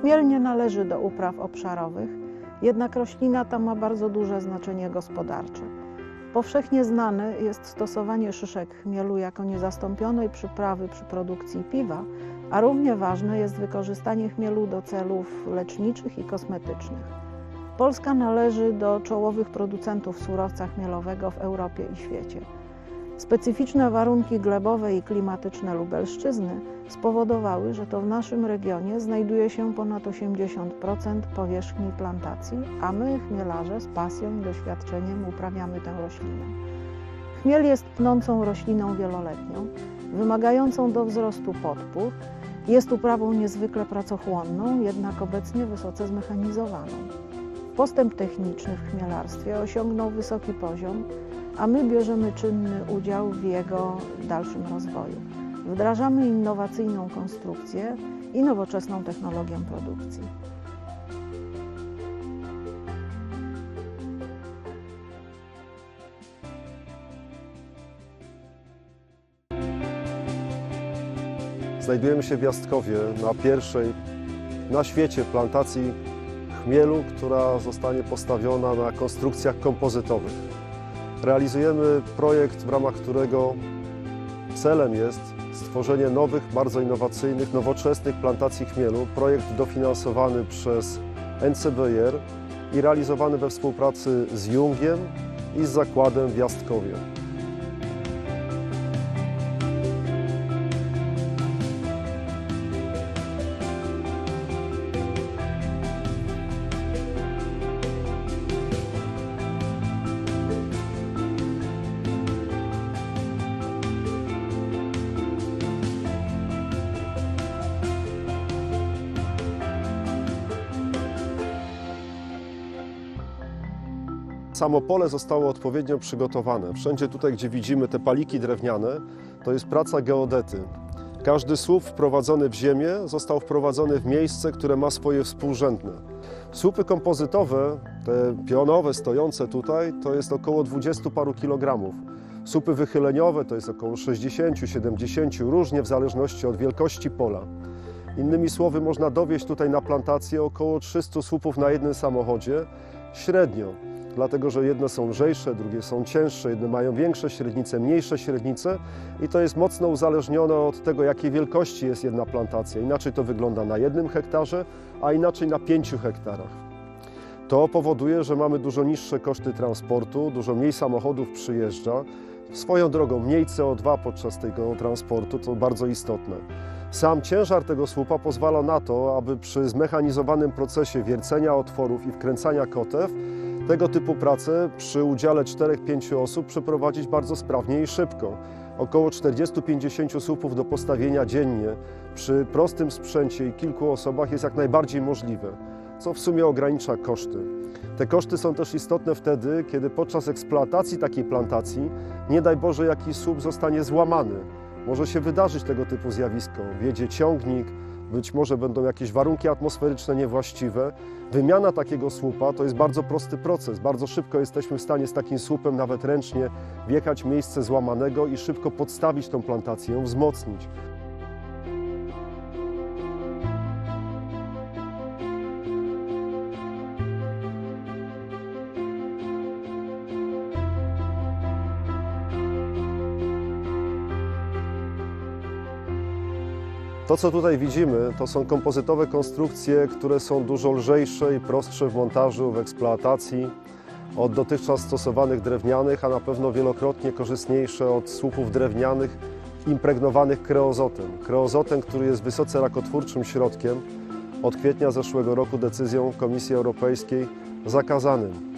Chmiel nie należy do upraw obszarowych, jednak roślina ta ma bardzo duże znaczenie gospodarcze. Powszechnie znane jest stosowanie szyszek chmielu jako niezastąpionej przyprawy przy produkcji piwa, a równie ważne jest wykorzystanie chmielu do celów leczniczych i kosmetycznych. Polska należy do czołowych producentów surowca chmielowego w Europie i świecie. Specyficzne warunki glebowe i klimatyczne Lubelszczyzny spowodowały, że to w naszym regionie znajduje się ponad 80% powierzchni plantacji, a my, chmielarze, z pasją i doświadczeniem uprawiamy tę roślinę. Chmiel jest pnącą rośliną wieloletnią, wymagającą do wzrostu podpór. Jest uprawą niezwykle pracochłonną, jednak obecnie wysoce zmechanizowaną. Postęp techniczny w chmielarstwie osiągnął wysoki poziom, a my bierzemy czynny udział w jego dalszym rozwoju. Wdrażamy innowacyjną konstrukcję i nowoczesną technologię produkcji. Znajdujemy się w Jastkowie na pierwszej na świecie plantacji chmielu, która zostanie postawiona na konstrukcjach kompozytowych. Realizujemy projekt, w ramach którego celem jest stworzenie nowych, bardzo innowacyjnych, nowoczesnych plantacji chmielu. Projekt dofinansowany przez NCBR i realizowany we współpracy z Jungiem i z zakładem w Jastkowie. Samo pole zostało odpowiednio przygotowane. Wszędzie tutaj, gdzie widzimy te paliki drewniane, to jest praca geodety. Każdy słup wprowadzony w ziemię został wprowadzony w miejsce, które ma swoje współrzędne. Słupy kompozytowe, te pionowe stojące tutaj, to jest około 20 paru kilogramów. Słupy wychyleniowe to jest około 60-70, różnie w zależności od wielkości pola. Innymi słowy, można dowieść tutaj na plantację około 300 słupów na jednym samochodzie średnio dlatego że jedne są lżejsze, drugie są cięższe, jedne mają większe średnice, mniejsze średnice i to jest mocno uzależnione od tego, jakiej wielkości jest jedna plantacja. Inaczej to wygląda na jednym hektarze, a inaczej na pięciu hektarach. To powoduje, że mamy dużo niższe koszty transportu, dużo mniej samochodów przyjeżdża. Swoją drogą mniej CO2 podczas tego transportu, to bardzo istotne. Sam ciężar tego słupa pozwala na to, aby przy zmechanizowanym procesie wiercenia otworów i wkręcania kotew tego typu pracę przy udziale 4-5 osób przeprowadzić bardzo sprawnie i szybko. Około 40-50 słupów do postawienia dziennie przy prostym sprzęcie i kilku osobach jest jak najbardziej możliwe, co w sumie ogranicza koszty. Te koszty są też istotne wtedy, kiedy podczas eksploatacji takiej plantacji, nie daj Boże, jakiś słup zostanie złamany. Może się wydarzyć tego typu zjawisko. Wiedzie ciągnik, być może będą jakieś warunki atmosferyczne niewłaściwe. Wymiana takiego słupa to jest bardzo prosty proces. Bardzo szybko jesteśmy w stanie z takim słupem nawet ręcznie wjechać miejsce złamanego i szybko podstawić tą plantację, ją wzmocnić. To, co tutaj widzimy, to są kompozytowe konstrukcje, które są dużo lżejsze i prostsze w montażu, w eksploatacji od dotychczas stosowanych drewnianych, a na pewno wielokrotnie korzystniejsze od słupów drewnianych impregnowanych kreozotem. Kreozotem, który jest wysoce rakotwórczym środkiem, od kwietnia zeszłego roku decyzją Komisji Europejskiej zakazanym.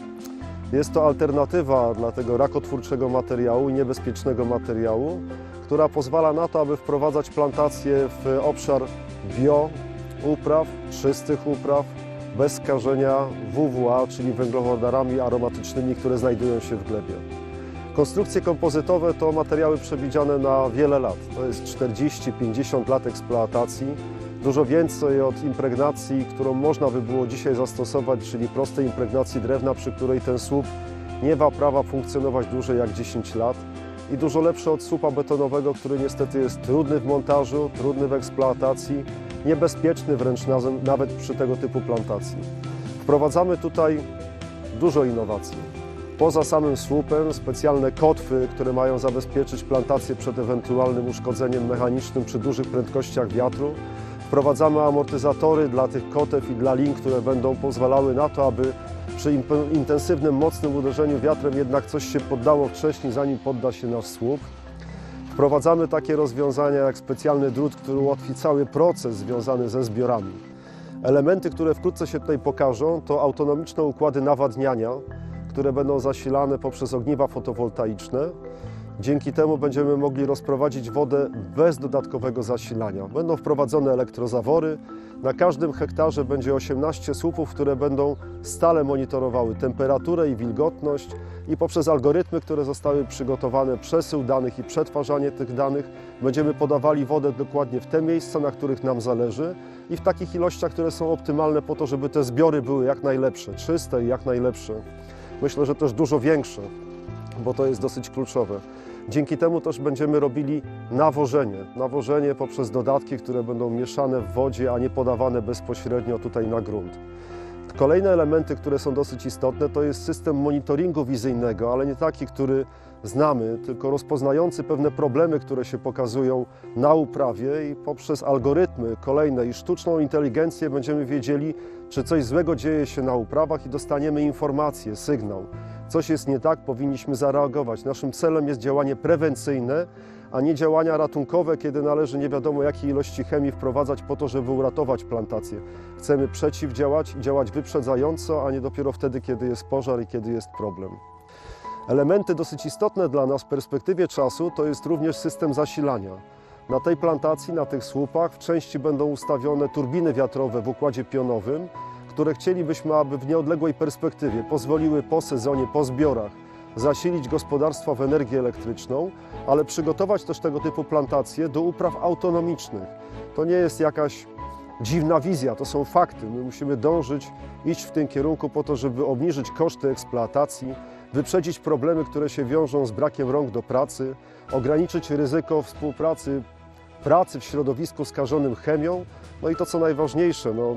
Jest to alternatywa dla tego rakotwórczego materiału i niebezpiecznego materiału, która pozwala na to, aby wprowadzać plantacje w obszar bio upraw, czystych upraw, bez skażenia WWA, czyli węglowodarami aromatycznymi, które znajdują się w glebie. Konstrukcje kompozytowe to materiały przewidziane na wiele lat. To jest 40-50 lat eksploatacji. Dużo więcej od impregnacji, którą można by było dzisiaj zastosować, czyli prostej impregnacji drewna, przy której ten słup nie ma prawa funkcjonować dłużej jak 10 lat. i dużo lepszy od słupa betonowego, który niestety jest trudny w montażu, trudny w eksploatacji, niebezpieczny wręcz nawet przy tego typu plantacji. Wprowadzamy tutaj dużo innowacji. Poza samym słupem specjalne kotwy, które mają zabezpieczyć plantację przed ewentualnym uszkodzeniem mechanicznym przy dużych prędkościach wiatru. Wprowadzamy amortyzatory dla tych kotew i dla lin, które będą pozwalały na to, aby przy intensywnym, mocnym uderzeniu wiatrem jednak coś się poddało wcześniej, zanim podda się nasz słup. Wprowadzamy takie rozwiązania jak specjalny drut, który ułatwi cały proces związany ze zbiorami. Elementy, które wkrótce się tutaj pokażą, to autonomiczne układy nawadniania, które będą zasilane poprzez ogniwa fotowoltaiczne. Dzięki temu będziemy mogli rozprowadzić wodę bez dodatkowego zasilania. Będą wprowadzone elektrozawory. Na każdym hektarze będzie 18 słupów, które będą stale monitorowały temperaturę i wilgotność i poprzez algorytmy, które zostały przygotowane, przesył danych i przetwarzanie tych danych, będziemy podawali wodę dokładnie w te miejsca, na których nam zależy i w takich ilościach, które są optymalne po to, żeby te zbiory były jak najlepsze, czyste i jak najlepsze. Myślę, że też dużo większe, bo to jest dosyć kluczowe. Dzięki temu też będziemy robili nawożenie. Nawożenie poprzez dodatki, które będą mieszane w wodzie, a nie podawane bezpośrednio tutaj na grunt. Kolejne elementy, które są dosyć istotne, to jest system monitoringu wizyjnego, ale nie taki, który znamy, tylko rozpoznający pewne problemy, które się pokazują na uprawie i poprzez algorytmy kolejne i sztuczną inteligencję będziemy wiedzieli, czy coś złego dzieje się na uprawach i dostaniemy informację, sygnał. Coś jest nie tak, powinniśmy zareagować. Naszym celem jest działanie prewencyjne, a nie działania ratunkowe, kiedy należy nie wiadomo jakiej ilości chemii wprowadzać po to, żeby uratować plantację. Chcemy przeciwdziałać i działać wyprzedzająco, a nie dopiero wtedy, kiedy jest pożar i kiedy jest problem. Elementy dosyć istotne dla nas w perspektywie czasu to jest również system zasilania. Na tej plantacji, na tych słupach w części będą ustawione turbiny wiatrowe w układzie pionowym, które chcielibyśmy, aby w nieodległej perspektywie pozwoliły po sezonie, po zbiorach zasilić gospodarstwa w energię elektryczną, ale przygotować też tego typu plantacje do upraw autonomicznych. To nie jest jakaś dziwna wizja, to są fakty. My musimy dążyć, iść w tym kierunku po to, żeby obniżyć koszty eksploatacji, wyprzedzić problemy, które się wiążą z brakiem rąk do pracy, ograniczyć ryzyko współpracy pracy w środowisku skażonym chemią, no i to co najważniejsze, no,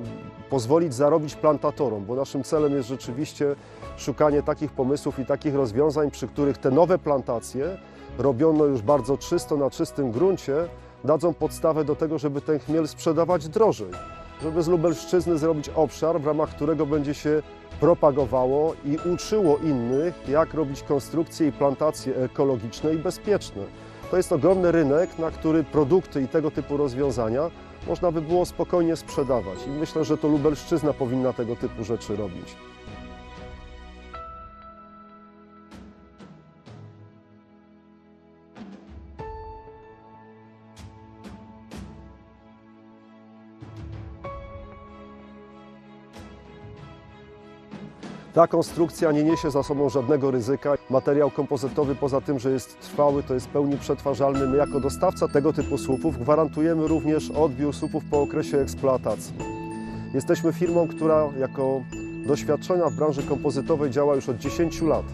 pozwolić zarobić plantatorom, bo naszym celem jest rzeczywiście szukanie takich pomysłów i takich rozwiązań, przy których te nowe plantacje, robione już bardzo czysto na czystym gruncie, dadzą podstawę do tego, żeby ten chmiel sprzedawać drożej, żeby z Lubelszczyzny zrobić obszar, w ramach którego będzie się propagowało i uczyło innych, jak robić konstrukcje i plantacje ekologiczne i bezpieczne. To jest ogromny rynek, na który produkty i tego typu rozwiązania można by było spokojnie sprzedawać. I myślę, że to Lubelszczyzna powinna tego typu rzeczy robić. Ta konstrukcja nie niesie za sobą żadnego ryzyka. Materiał kompozytowy, poza tym, że jest trwały, to jest pełni przetwarzalny. My, jako dostawca tego typu słupów, gwarantujemy również odbiór słupów po okresie eksploatacji. Jesteśmy firmą, która jako doświadczona w branży kompozytowej działa już od 10 lat.